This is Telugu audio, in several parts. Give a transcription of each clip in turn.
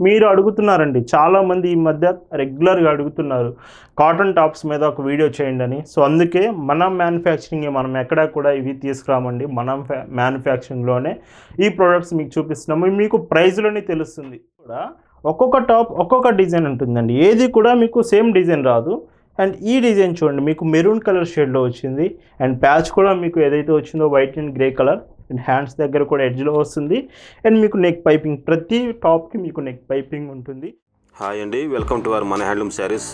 మీరు అడుగుతున్నారండి. చాలామంది ఈ మధ్య రెగ్యులర్గా అడుగుతున్నారు. కాటన్ టాప్స్ మీద ఒక వీడియో చేయండి అని. సో అందుకే మన మ్యానుఫ్యాక్చరింగ్ మనం ఎక్కడా కూడా ఇవి తీసుకురామండి. మన మ్యానుఫ్యాక్చరింగ్లోనే ఈ ప్రోడక్ట్స్ మీకు చూపిస్తున్నాము. మీకు ప్రైస్లోనే తెలుస్తుంది కూడా. ఒక్కొక్క టాప్ ఒక్కొక్క డిజైన్ ఉంటుందండి. ఏది కూడా మీకు సేమ్ డిజైన్ రాదు. అండ్ ఈ డిజైన్ చూడండి. మీకు మెరూన్ కలర్ షేడ్లో వచ్చింది. అండ్ ప్యాచ్ కూడా మీకు ఏదైతే వచ్చిందో white and grey colour and hands దగ్గర కూడా ఎడ్జ్లో వస్తుంది. అండ్ మీకు నెక్ పైపింగ్ ప్రతి టాప్కి మీకు నెక్ పైపింగ్ ఉంటుంది. హాయ్ అండి వెల్కమ్ టు అవర్ మన హ్యాండ్లూమ్ శారీస్.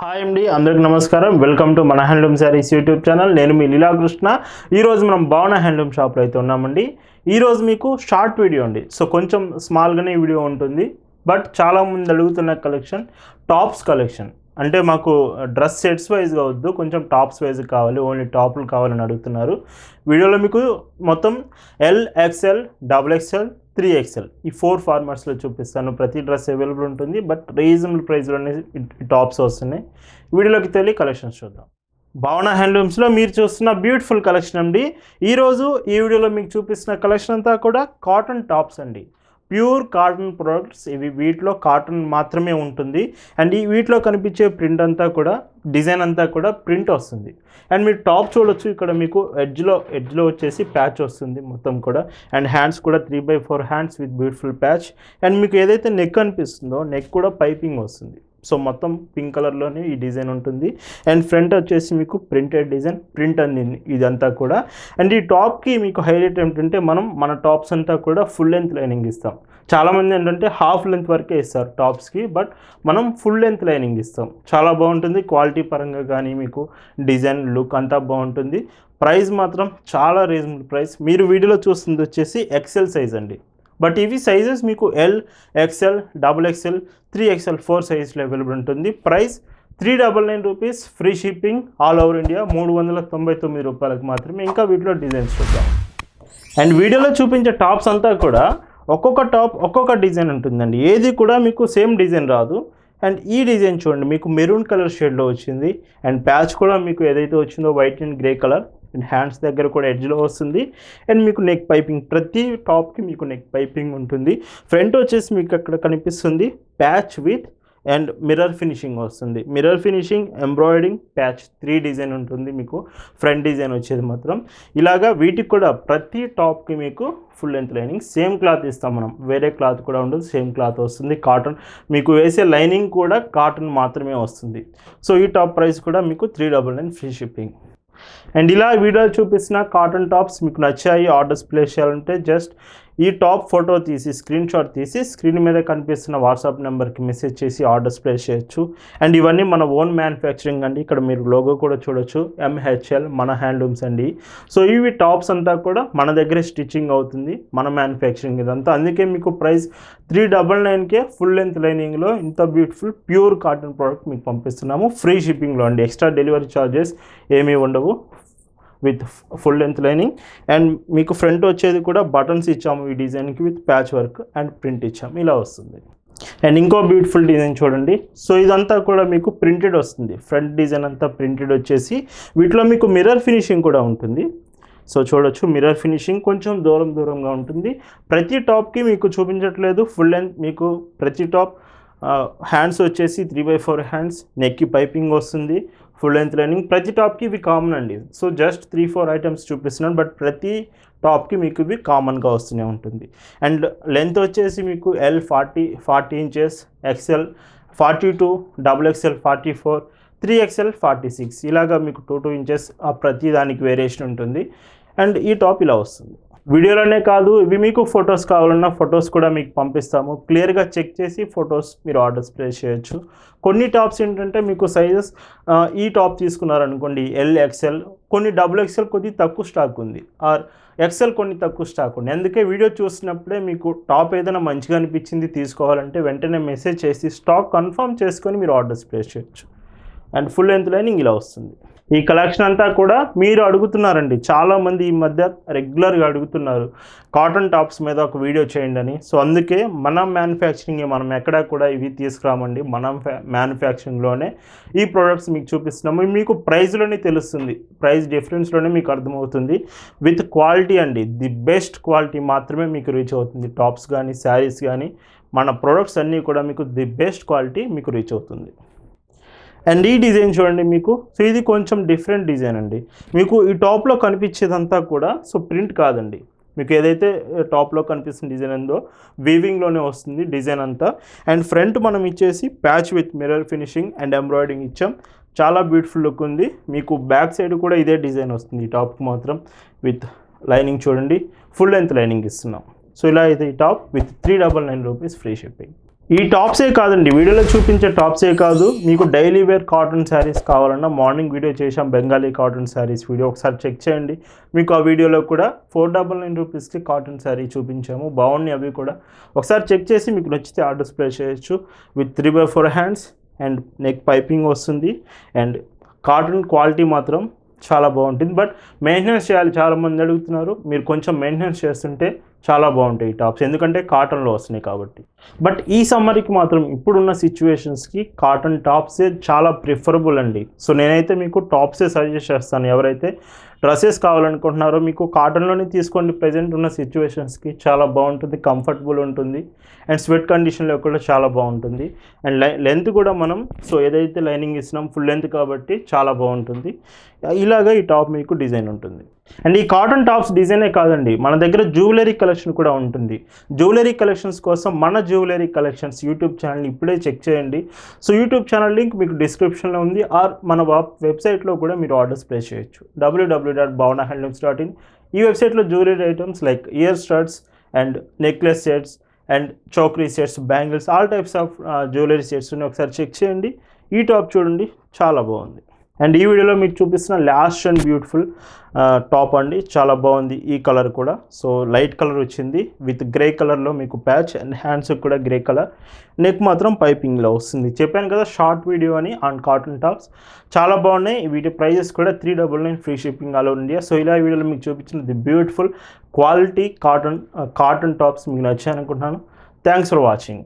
హాయ్ అండి అందరికి నమస్కారం. వెల్కమ్ టు మన హ్యాండ్లూమ్ శారీస్ యూట్యూబ్ ఛానల్. నేను మీ లీలాకృష్ణ ఈరోజు మనం భావన హ్యాండ్లూమ్ షాప్లో అయితే ఉన్నామండి. ఈరోజు మీకు షార్ట్ వీడియో అండి. సో కొంచెం స్మాల్గానే వీడియో ఉంటుంది. బట్ చాలామంది అడుగుతున్న కలెక్షన్ టాప్స్ కలెక్షన్. అంటే మాకు డ్రెస్ సెట్స్ వైజ్గా వద్దు కొంచెం టాప్స్ వైజ్ కావాలి ఓన్లీ టాప్లు కావాలని అడుగుతున్నారు. వీడియోలో మీకు మొత్తం L XL double XL three XL ఈ ఫోర్ ఫార్మాట్స్లో చూపిస్తాను. ప్రతి డ్రెస్ అవైలబుల్ ఉంటుంది బట్ రీజనబుల్ ప్రైస్లోనే టాప్స్ వస్తున్నాయి. వీడియోలోకి తెలియ కలెక్షన్స్ చూద్దాం. భావన హ్యాండ్లూమ్స్లో మీరు చూస్తున్న బ్యూటిఫుల్ కలెక్షన్ అండి. ఈరోజు ఈ వీడియోలో మీకు చూపిస్తున్న కలెక్షన్ అంతా కూడా కాటన్ టాప్స్ అండి. ప్యూర్ కాటన్ ప్రోడక్ట్స్ ఇవి వీటిలో కాటన్ మాత్రమే ఉంటుంది. అండ్ ఈ వీటిలో కనిపించే ప్రింట్ అంతా కూడా డిజైన్ అంతా కూడా ప్రింట్ వస్తుంది. అండ్ మీరు టాప్ చూడొచ్చు ఇక్కడ మీకు ఎడ్జ్లో ఎడ్జ్లో వచ్చేసి ప్యాచ్ వస్తుంది మొత్తం కూడా. అండ్ హ్యాండ్స్ కూడా three by four hands with beautiful patch. And మీకు ఏదైతే నెక్ అనిపిస్తుందో నెక్ కూడా పైపింగ్ వస్తుంది. సో మొత్తం పింక్ కలర్లోనే ఈ డిజైన్ ఉంటుంది. అండ్ ఫ్రంట్ వచ్చేసి మీకు ప్రింటెడ్ డిజైన్ ప్రింట్ అందింది ఇదంతా కూడా. అండ్ ఈ టాప్కి మీకు హైలైట్ ఏంటంటే మనం మన టాప్స్ అంతా కూడా ఫుల్ లెంత్ లైనింగ్ ఇస్తాం. చాలామంది ఏంటంటే హాఫ్ లెంత్ వరకే ఇస్తారు టాప్స్కి బట్ మనం ఫుల్ లెంత్ లైనింగ్ ఇస్తాం. చాలా బాగుంటుంది క్వాలిటీ పరంగా కానీ మీకు డిజైన్ లుక్ అంతా బాగుంటుంది. ప్రైస్ మాత్రం చాలా రీజనబుల్ ప్రైస్ మీరు వీడియోలో చూస్తుంది వచ్చేసి ఎక్సెల్ సైజ్ అండి. బట్ ఇవి సైజెస్ మీకు L XL double XL three XL four సైజ్లో అవైలబుల్ ఉంటుంది. Price three double nine rupees free shipping all over India మూడు వందల తొంభై తొమ్మిది రూపాయలకు మాత్రమే. ఇంకా వీటిలో డిజైన్స్ చూద్దాం. అండ్ వీడియోలో చూపించే టాప్స్ అంతా కూడా ఒక్కొక్క టాప్ ఒక్కొక్క డిజైన్ ఉంటుందండి. ఏది కూడా మీకు సేమ్ డిజైన్ రాదు. అండ్ ఈ డిజైన్ చూడండి మీకు మెరూన్ కలర్ షేడ్లో వచ్చింది. అండ్ ప్యాచ్ కూడా మీకు ఏదైతే వచ్చిందో white and grey colour and hands దగ్గర కూడా ఎడ్జ్లో వస్తుంది. అండ్ మీకు నెక్ పైపింగ్ ప్రతి టాప్కి మీకు నెక్ పైపింగ్ ఉంటుంది. ఫ్రంట్ వచ్చేసి మీకు అక్కడ కనిపిస్తుంది patch with and mirror finishing వస్తుంది. Mirror finishing embroidering patch three design ఉంటుంది మీకు. ఫ్రంట్ డిజైన్ వచ్చేది మాత్రం. ఇలాగా వీటికి కూడా ప్రతి టాప్కి మీకు full length lining. Same cloth ఇస్తాం మనం. వేరే క్లాత్ కూడా ఉండదు. సేమ్ క్లాత్ వస్తుంది. కాటన్ మీకు వేసే లైనింగ్ కూడా కాటన్ మాత్రమే వస్తుంది. సో ఈ టాప్ ప్రైస్ కూడా మీకు three double nine free shipping. And ఇలా వీడియో చూపిస్తున్న కాటన్ టాప్స్ మీకు నచ్చాయి ఆర్డర్స్ ప్లేస్ చేయాలంటే జస్ట్ ఈ టాప్ ఫోటో తీసి స్క్రీన్ షాట్ తీసి స్క్రీన్ మీద కనిపిస్తున్న వాట్సాప్ నెంబర్కి మెసేజ్ చేసి ఆర్డర్స్ ప్లేస్ చేయొచ్చు. అండ్ ఇవన్నీ మన ఓన్ మ్యానుఫ్యాక్చరింగ్ అండి. ఇక్కడ మీరు లోగో కూడా చూడొచ్చు. ఎంహెచ్ఎల్ మన హ్యాండ్లూమ్స్ అండి. సో ఇవి టాప్స్ అంతా కూడా మన దగ్గరే స్టిచ్చింగ్ అవుతుంది. మన మ్యానుఫ్యాక్చరింగ్ ఇదంతా. అందుకే మీకు ప్రైస్ త్రీ డబల్ నైన్కే ఫుల్ లెంత్ లైనింగ్లో ఇంత బ్యూటిఫుల్ ప్యూర్ కాటన్ ప్రోడక్ట్ మీకు పంపిస్తున్నాము. ఫ్రీ షిప్పింగ్లో అండి. ఎక్స్ట్రా డెలివరీ ఛార్జెస్ ఏమీ ఉండవు. With full length lining and మీకు ఫ్రంట్ వచ్చేది కూడా బటన్స్ ఇచ్చాము ఈ డిజైన్కి with patch work and print ఇచ్చాము. ఇలా వస్తుంది. అండ్ ఇంకో బ్యూటిఫుల్ డిజైన్ చూడండి. సో ఇదంతా కూడా మీకు ప్రింటెడ్ వస్తుంది. ఫ్రంట్ డిజైన్ అంతా ప్రింటెడ్ వచ్చేసి వీటిలో మీకు మిర్రర్ ఫినిషింగ్ కూడా ఉంటుంది. సో చూడొచ్చు మిర్రర్ ఫినిషింగ్ కొంచెం దూరం దూరంగా ఉంటుంది. ప్రతి టాప్కి మీకు చూపించట్లేదు ఫుల్ లెంత్ మీకు ప్రతి టాప్ హ్యాండ్స్ వచ్చేసి త్రీ బై ఫోర్ హ్యాండ్స్ నెక్కి పైపింగ్ వస్తుంది. ఫుల్ లెంత్ లైనింగ్ ప్రతి టాప్కి ఇవి కామన్ అండి. So just three four items చూపిస్తున్నాను బట్ ప్రతి టాప్కి మీకు ఇవి కామన్గా వస్తూనే ఉంటుంది. అండ్ లెంత్ వచ్చేసి మీకు L forty forty inches XL forty two double XL forty four three XL forty six ఇలాగా మీకు టూ టూ ఇంచెస్ ఆ ప్రతి దానికి వేరియేషన్ ఉంటుంది. అండ్ ఈ టాప్ ఇలా వస్తుంది. వీడియోలోనే కాదు ఇవి మీకు ఫొటోస్ కావాలన్నా ఫొటోస్ కూడా మీకు పంపిస్తాము. క్లియర్గా చెక్ చేసి ఫొటోస్ మీరు ఆర్డర్స్ ప్లేస్ చేయొచ్చు. కొన్ని టాప్స్ ఏంటంటే మీకు సైజెస్ ఈ టాప్ తీసుకున్నారనుకోండి ఎల్ ఎక్సెల్ కొన్ని డబుల్ ఎక్సెల్ కొద్ది తక్కువ స్టాక్ ఉంది. ఆర్ ఎక్సెల్ కొన్ని తక్కువ స్టాక్ ఉంది. అందుకే వీడియో చూసినప్పుడే మీకు టాప్ ఏదైనా మంచిగా అనిపించింది తీసుకోవాలంటే వెంటనే మెసేజ్ చేసి స్టాక్ కన్ఫర్మ్ చేసుకొని మీరు ఆర్డర్స్ ప్లేస్ చేయొచ్చు. అండ్ ఫుల్ లెంత్ లైనింగ్ ఇలా వస్తుంది. ఈ కలెక్షన్ అంతా కూడా మీరు అడుగుతున్నారండి. చాలామంది ఈ మధ్య రెగ్యులర్గా అడుగుతున్నారు. కాటన్ టాప్స్ మీద ఒక వీడియో చేయండి అని. సో అందుకే మన మ్యానుఫ్యాక్చరింగ్ మనం ఎక్కడా కూడా ఇవి తీసుకురామండి. మనం మ్యానుఫ్యాక్చరింగ్లోనే ఈ ప్రోడక్ట్స్ మీకు చూపిస్తున్నాము. మీకు ప్రైస్లోనే తెలుస్తుంది. ప్రైస్ డిఫరెన్స్లోనే మీకు అర్థమవుతుంది. విత్ క్వాలిటీ అండి. ది బెస్ట్ క్వాలిటీ మాత్రమే మీకు రీచ్ అవుతుంది. టాప్స్ కానీ శారీస్ కానీ మన ప్రోడక్ట్స్ అన్నీ కూడా మీకు ది బెస్ట్ క్వాలిటీ మీకు రీచ్ అవుతుంది. అండ్ ఈ డిజైన్ చూడండి మీకు. సో ఇది కొంచెం డిఫరెంట్ డిజైన్ అండి. మీకు ఈ టాప్లో కనిపించేదంతా కూడా సో ప్రింట్ కాదండి. మీకు ఏదైతే uh, టాప్లో కనిపిస్తున్న డిజైన్ ఉందో వీవింగ్లోనే వస్తుంది డిజైన్ అంతా. అండ్ ఫ్రంట్ మనం ఇచ్చేసి patch with mirror finishing and embroidering ఇచ్చాం. చాలా బ్యూటిఫుల్ లుక్ ఉంది. మీకు బ్యాక్ సైడ్ కూడా ఇదే డిజైన్ వస్తుంది. ఈ టాప్కి మాత్రం విత్ లైనింగ్ చూడండి. ఫుల్ లెంత్ లైనింగ్ ఇస్తున్నాం. సో ఇలా అయితే ఈ top with three double nine rupees free shipping ఈ టాప్సే కాదండి వీడియోలో చూపించే టాప్సే కాదు. మీకు డైలీ వేర్ కాటన్ శారీస్ కావాలన్నా మార్నింగ్ వీడియో చేసాం బెంగాలీ కాటన్ శారీస్ వీడియో ఒకసారి చెక్ చేయండి. మీకు ఆ వీడియోలో కూడా ఫోర్ డబల్ నైన్ రూపీస్కి కాటన్ శారీ చూపించాము. బాగున్నాయి అవి కూడా. ఒకసారి చెక్ చేసి మీకు నచ్చితే ఆర్డర్స్ ప్లేస్ చేయొచ్చు. With three by four hands and neck piping వస్తుంది. అండ్ కాటన్ క్వాలిటీ మాత్రం చాలా బాగుంటుంది. బట్ మెయింటెనెన్స్ చేయాలి. చాలామంది అడుగుతున్నారు. మీరు కొంచెం మెయింటెనెన్స్ చేస్తుంటే చాలా బాగుంటాయి ఈ టాప్స్. ఎందుకంటే కాటన్లో వస్తున్నాయి కాబట్టి. బట్ ఈ సమ్మర్కి మాత్రం ఇప్పుడున్న సిచ్యువేషన్స్కి కాటన్ టాప్సే చాలా ప్రిఫరబుల్ అండి. సో నేనైతే మీకు టాప్సే సజెస్ట్ చేస్తాను. ఎవరైతే డ్రెస్సెస్ కావాలనుకుంటున్నారో మీకు కాటన్లోనే తీసుకోండి. ప్రజెంట్ ఉన్న సిచ్యువేషన్స్కి చాలా బాగుంటుంది. కంఫర్టబుల్ ఉంటుంది. అండ్ స్వెట్ కండిషన్లో కూడా చాలా బాగుంటుంది. అండ్ లెంత్ కూడా మనం సో ఏదైతే లైనింగ్ ఇస్తున్నాం ఫుల్ లెంత్ కాబట్టి చాలా బాగుంటుంది. ఇలాగా ఈ టాప్ మీకు డిజైన్ ఉంటుంది. అండ్ ఈ కాటన్ టాప్స్ డిజైనే కాదండి. మన దగ్గర జ్యువెలరీ కలెక్షన్ కూడా ఉంటుంది. జ్యువెలరీ కలెక్షన్స్ కోసం మన జ్యువెలరీ కలెక్షన్స్ యూట్యూబ్ ఛానల్ ఇప్పుడే చెక్ చేయండి. సో యూట్యూబ్ ఛానల్ లింక్ మీకు డిస్క్రిప్షన్లో ఉంది. ఆర్ మన వెబ్సైట్లో కూడా మీరు ఆర్డర్స్ ప్లేస్ చేయొచ్చు. W W dot Bhavana handlooms dot in ఈ వెబ్సైట్లో jewellery items like ear studs and necklace sets and చౌక్రీ sets bangles all types of jewellery sets ఒకసారి చెక్ చేయండి. ఈ టాప్ చూడండి. చాలా బాగుంది. అండ్ ఈ వీడియోలో మీకు చూపిస్తున్న లాస్ట్ అండ్ బ్యూటిఫుల్ టాప్ అండి. చాలా బాగుంది ఈ కలర్ కూడా. సో లైట్ కలర్ వచ్చింది. విత్ గ్రే కలర్లో మీకు ప్యాచ్ అండ్ హ్యాండ్స్ కూడా గ్రే కలర్. నెక్ మాత్రం పైపింగ్లో వస్తుంది. చెప్పాను కదా షార్ట్ వీడియో అని ఆన్ కాటన్ టాప్స్. చాలా బాగున్నాయి. వీటి ప్రైజెస్ కూడా three double nine free shipping all over India. So ఇలా ఈ వీడియోలో మీకు చూపించిన the beautiful quality cotton cotton tops మీకు నచ్చాయనుకుంటున్నాను. Thanks for watching.